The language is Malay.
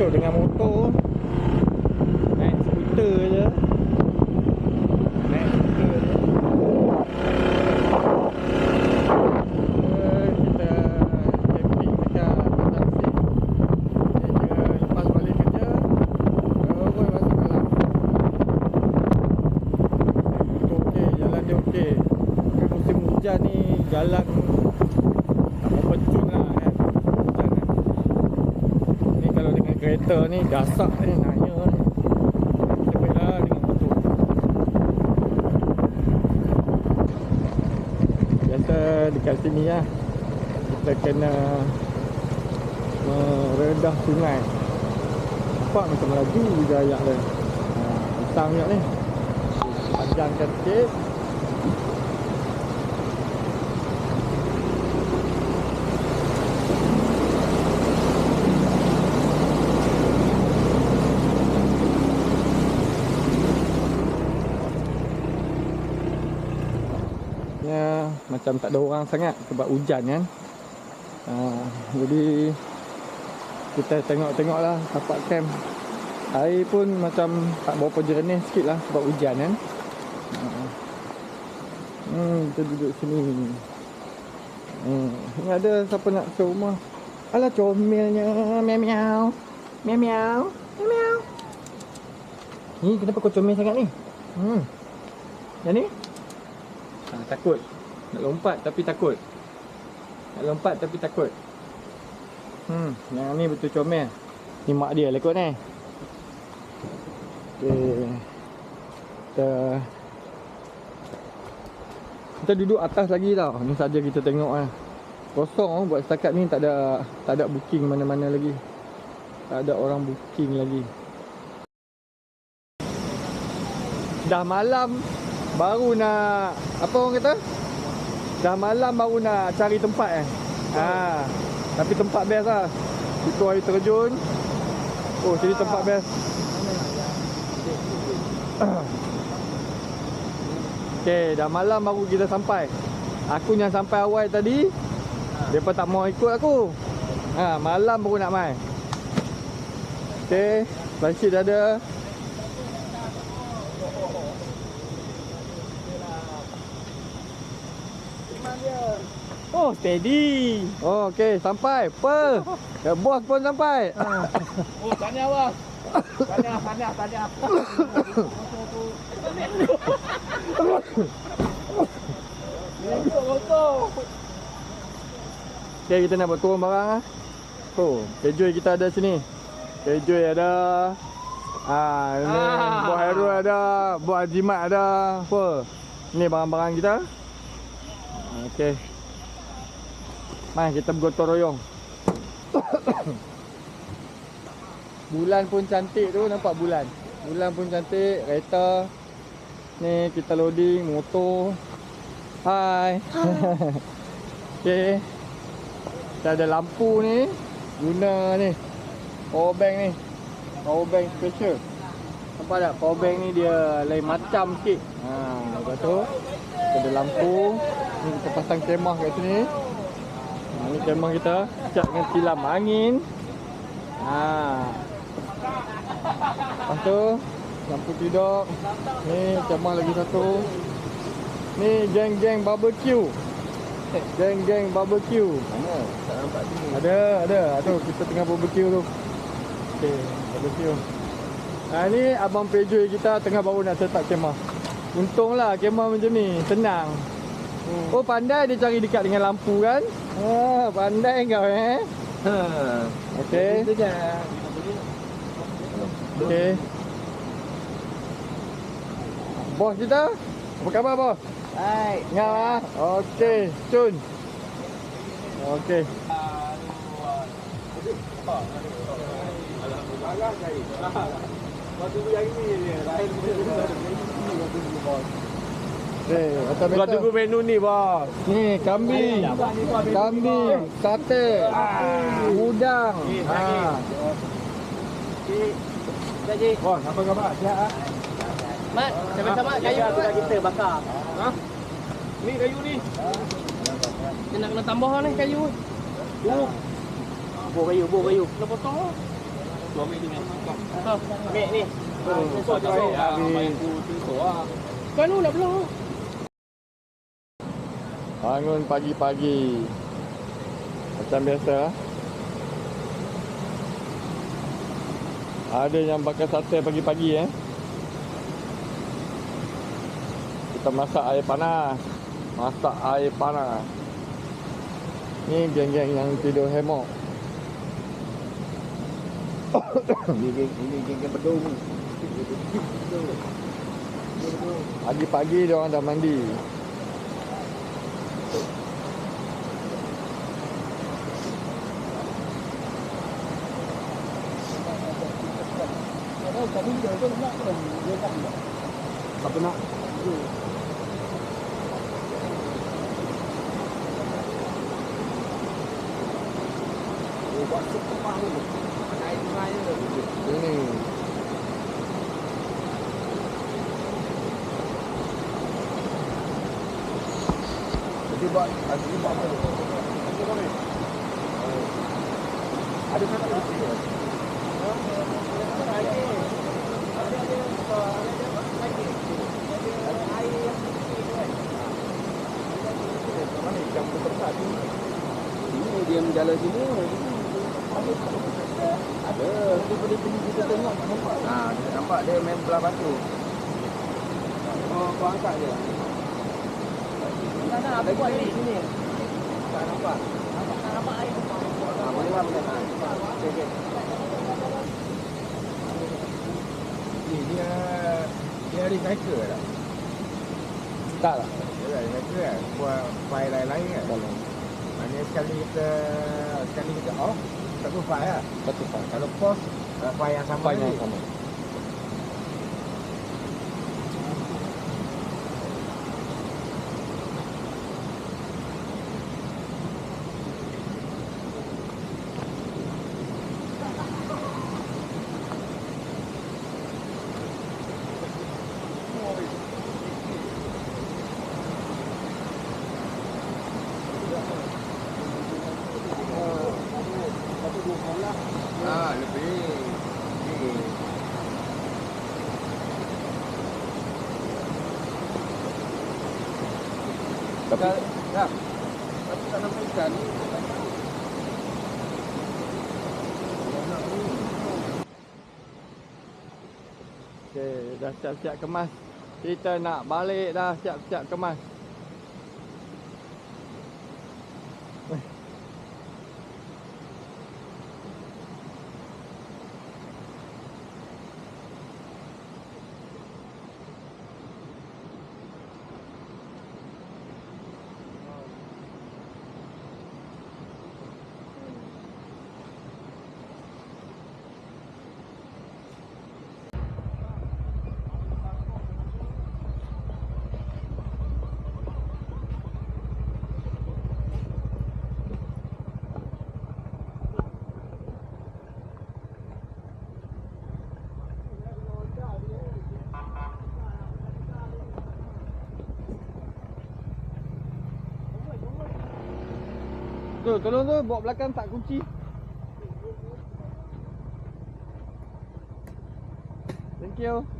Masuk dengan motor. Naik skuter je. Naik skuter je. Eh, Kita camping dekat Padang Sing Kita lepas balik kerja Terus masuk dalam Motor okey, jalan dia okey Kan musim hujan ni jalan tak berapa cun lah kan Hujan kan Ni kalau dengan kereta ni gasak ni naiknya ni. Lebih lah dengan motor Biasa dekat sini lah Kita kena Meredah sungai. Nampak macam laju je ayak dia. Ha, Hitam ni. Panjangkan sikit Ya, macam tak ada orang sangat sebab hujan kan. Ha, jadi kita tengok-tengok lah tapak camp. Air pun macam tak berapa jernih sikit lah sebab hujan kan. Ha. Hmm, kita duduk sini. Hmm, ni ada siapa nak ke rumah. Alah comelnya. Miau miau. Miau miau. Miau miau. Ni kenapa kau comel sangat ni? Hmm. Yang ni? Ha, takut. Nak lompat tapi takut. Nak lompat tapi takut. Hmm, yang ni betul comel. Ni mak dia lah kot ni. Okay. Kita kita duduk atas lagi tau. Ni saja kita tengok lah. Kosong oh, buat setakat ni tak ada tak ada booking mana-mana lagi. Tak ada orang booking lagi. Dah malam baru nak apa orang kata? Dah malam baru nak cari tempat eh. Ha. Tapi tempat best lah. Itu air terjun. Oh, sini tempat best. Okay, dah malam baru kita sampai. Aku yang sampai awal tadi. Depa tak mau ikut aku. Ha, malam baru nak mai. Okay, flysheet dah ada. Oh, steady. Oh, okey, sampai. Apa? Ya, bos pun sampai. Oh, tanya bos. Tanya, tanya, tanya. Okey, kita nak buat turun barang ah. Oh, kejuy kita ada sini. Kejuy ada. Ah, ini Ah. buah Hairul ada, buah jimat ada. Apa? Ni barang-barang kita. Okey. Mai kita bergotong royong. bulan pun cantik tu nampak bulan. Bulan pun cantik, kereta. Ni kita loading motor. Hai. Okey. Kita ada lampu ni Guna ni Power bank ni Power bank special Nampak tak? Power bank ni dia lain macam sikit ha, Lepas tu Kita ada lampu Ni kita pasang kemah kat sini ha, Ni kemah kita Cat dengan silam angin ha. Lepas tu Lampu tidur Ni kemah lagi satu Ni geng-geng barbecue Geng-geng barbecue Mana? Tak nampak sini. ada, ada. Aduh, kita tengah barbecue tu. Okey, barbecue. Nah, ni abang Pejoy kita tengah baru nak set up kemah. Untunglah kemah macam ni, senang. Hmm. Oh, pandai dia cari dekat dengan lampu kan? Ah, pandai kau eh. Ha. Okey. Itu je. Okey. Bos kita, apa khabar bos? Baik. Ngam ah. Okey, cun. Okey. Eh, atas Kau tunggu menu ni bos. Ni kambing. Kambing, sate, udang. Ha. Jadi. Bos, apa khabar? Sihat ah? Mat, sama-sama kayu tu kita bakar. Ha? Ni kayu ni. Dia nak kena tambah ni kayu. Bu. Bu kayu, bu kayu. Kena potong. ambil ni. Ha, ambil ni. Oh, Susuk je baik, susuk. habis. Main aku susuk ah. Kan lu nak belum? Bangun pagi-pagi. Macam biasa lah. Ada yang bakar sate pagi-pagi eh? Kita masak air panas. Masak air panas. Ni geng-geng yang tidur hemok. Ini geng ini geng bedung. Pagi-pagi dia orang dah mandi Apa nak? Ini Jadi buat Jadi buat apa? Ada satu di sini. Dia menjala sini. Ada. Dia boleh pergi kita tengok. Ha, kita nampak dia main belah batu. Oh, kau angkat. Tak nak apa buat ni sini. Tak nampak. Nampak nampak air. Ha, boleh lah boleh. Okey okey. Ni dia dia recycle tak? Tak lah Dia recycle kan. Buat file lain-lain kan. Dalam Maknanya sekali kita sekali kita off satu file lah. Satu file Kalau pause uh, file yang sama File yang lagi. sama Tapi Tak. Tapi tak nampak ikan. Okay, dah siap-siap kemas Kita nak balik dah siap-siap kemas Tu, tolong tu, bawa belakang tak kunci. Thank you